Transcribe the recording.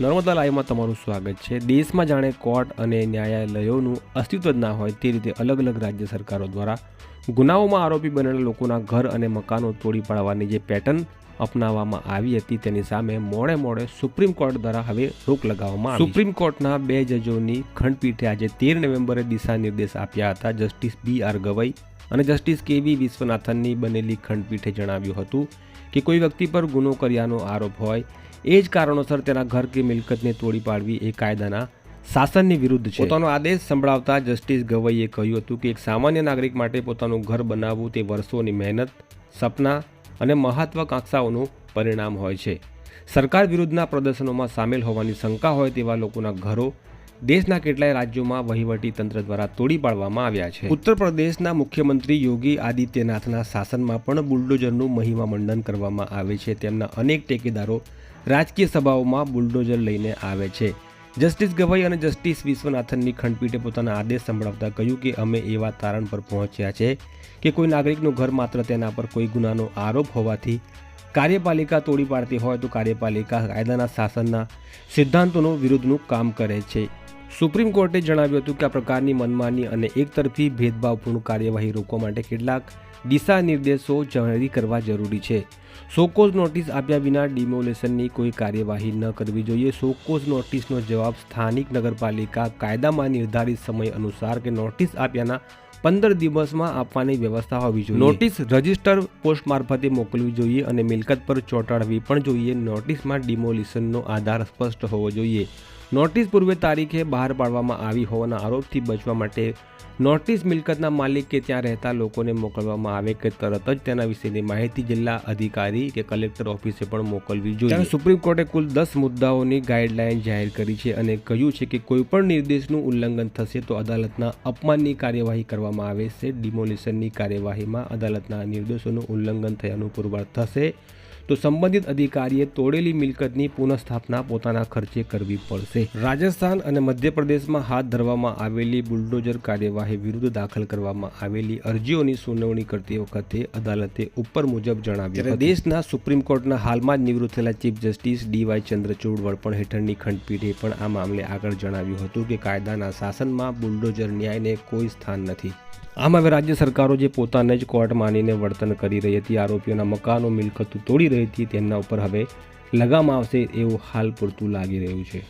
નર્મદા લાઈવમાં તમારું સ્વાગત છે. દેશમાં જાણે કોર્ટ અને ન્યાયાલયોનું અસ્તિત્વ જ ના હોય તે રીતે અલગ અલગ રાજ્ય સરકારો દ્વારા ગુનાઓમાં આરોપી બનેલા લોકોના ઘર અને મકાનો તોડી પાડવાની જે પેટર્ન અપનાવવામાં આવી હતી તેની સામે મોડે મોડે સુપ્રીમ કોર્ટ દ્વારા હવે રોક લગાવવામાં સુપ્રીમ કોર્ટના બે જજોની ખંડપીઠે આજે તેર નવેમ્બરે દિશા નિર્દેશ આપ્યા હતા. જસ્ટિસ બી આર ગવઈ અને જસ્ટિસ કે વી વિશ્વનાથનની બનેલી ખંડપીઠે જણાવ્યું હતું કે કોઈ વ્યક્તિ પર ગુનો કર્યાનો આરોપ હોય એ જ કારણોસર તેના ઘર કે મિલકતને તોડી પાડવી એ કાયદાના શાસનની વિરુદ્ધ છે. પોતાનો આદેશ સંભળાવતા જસ્ટિસ ગવઈએ કહ્યું હતું કે એક સામાન્ય નાગરિક માટે પોતાનું ઘર બનાવવું તે વર્ષોની મહેનત સપના અને મહત્વાકાંક્ષાઓનું પરિણામ હોય છે. સરકાર વિરુદ્ધના પ્રદર્શનોમાં સામેલ હોવાની શંકા હોય તેવા લોકોના ઘરો દેશના કેટલાય રાજ્યોમાં વહીવટી તંત્ર દ્વારા તોડી પાડવામાં આવ્યા છે. ઉત્તર પ્રદેશના મુખ્યમંત્રી યોગી આદિત્યનાથના શાસનમાં પણ બુલડોઝરનું મહિમા મંડન કરવામાં આવે છે. તેમના અનેક ટેકેદારો રાજકીય સભાઓમાં બુલડોઝર લઈને આવે છે. જસ્ટિસ ગવાઈ અને જસ્ટિસ વિશ્વનાથનની ખંડપીઠે પોતાના આદેશ સંભળાવતા કહ્યું કે અમે એવા તારણ પર પહોંચ્યા છે કે કોઈ નાગરિકનું ઘર માત્ર તેના પર કોઈ ગુનાનો આરોપ હોવાથી કાર્યપાલિકા તોડી પાડતી હોય તો કાર્યપાલિકા કાયદાના શાસનના સિદ્ધાંતોનો વિરુદ્ધનું કામ કરે છે. સુપ્રીમ કોર્ટે જણાવ્યું હતું કે આ પ્રકારની મનમાની અને એકતરફી ભેદભાવપૂર્ણ કાર્યવાહી રોકવા માટે કેટલાક દિશા નિર્દેશો જારી કરવા જરૂરી છે. સોકોઝ નોટિસ આપ્યા વિના ડિમોલેશનની કોઈ કાર્યવાહી ન કરવી જોઈએ. સોકોઝ નોટિસનો જવાબ સ્થાનિક નગરપાલિકા કાયદામાં નિર્ધારિત સમય અનુસાર કે નોટિસ આપ્યાના પંદર દિવસમાં આપવાની વ્યવસ્થા હોવી જોઈએ. નોટિસ રજિસ્ટર પોસ્ટ મારફતે મોકલવી જોઈએ અને મિલકત પર ચોંટાડવી પણ જોઈએ. નોટિસમાં ડિમોલિશનનો આધાર સ્પષ્ટ હોવો જોઈએ. નોટિસ પૂર્વે તારીખે બહાર પાડવામાં આવી હોવાના આરોપથી બચવા માટે નોટિસ મિલકતના માલિક કે ત્યાં રહેતા લોકોને મોકલવામાં આવે કે તરત જ તેના વિશેની માહિતી જિલ્લા અધિકારી કે કલેક્ટર ઓફિસે પણ મોકલવી જોઈએ. સુપ્રીમ કોર્ટે કુલ દસ મુદ્દાઓની ગાઈડલાઇન જાહેર કરી છે અને કહ્યું છે કે કોઈપણ નિર્દેશનું ઉલ્લંઘન થશે તો અદાલતના અપમાનની કાર્યવાહી કરવામાં આવે છે. ડિમોલિશનની કાર્યવાહીમાં અદાલતના નિર્દેશોનું ઉલ્લંઘન થયાનું પુરવાર થશે. તો સંબંધિત અધિકારીએ તોડેલી મિલકતની પુનઃસ્થાપના પોતાના ખર્ચે કરવી પડશે. રાજસ્થાન અને મધ્યપ્રદેશમાં હાથ ધરવામાં આવેલી બુલડોઝર કાર્યવાહી વિરુદ્ધ દાખલ કરવામાં આવેલી અરજીઓની સુનાવણી કરતી વખતે અદાલતે ઉપર મુજબ જણાવ્યું દેશના સુપ્રીમ કોર્ટના હાલમાં જ નિવૃત્ત થયેલા ચીફ જસ્ટિસ ડીવાય ચંદ્રચૂડ વડપણ હેઠળની ખંડપીઠે પણ આ મામલે આગળ જણાવ્યું હતું કે કાયદાના શાસનમાં બુલડોઝર ન્યાયને કોઈ સ્થાન નથી. આમ હવે રાજ્ય સરકારો જે પોતાને જ કોર્ટ માનીને વર્તન કરી રહી હતી, આરોપીઓના મકાનો, મિલકતો તોડી રહી હતી, તેમના ઉપર હવે લગામ આવશે એવું હાલ પૂરતું લાગી રહ્યું છે.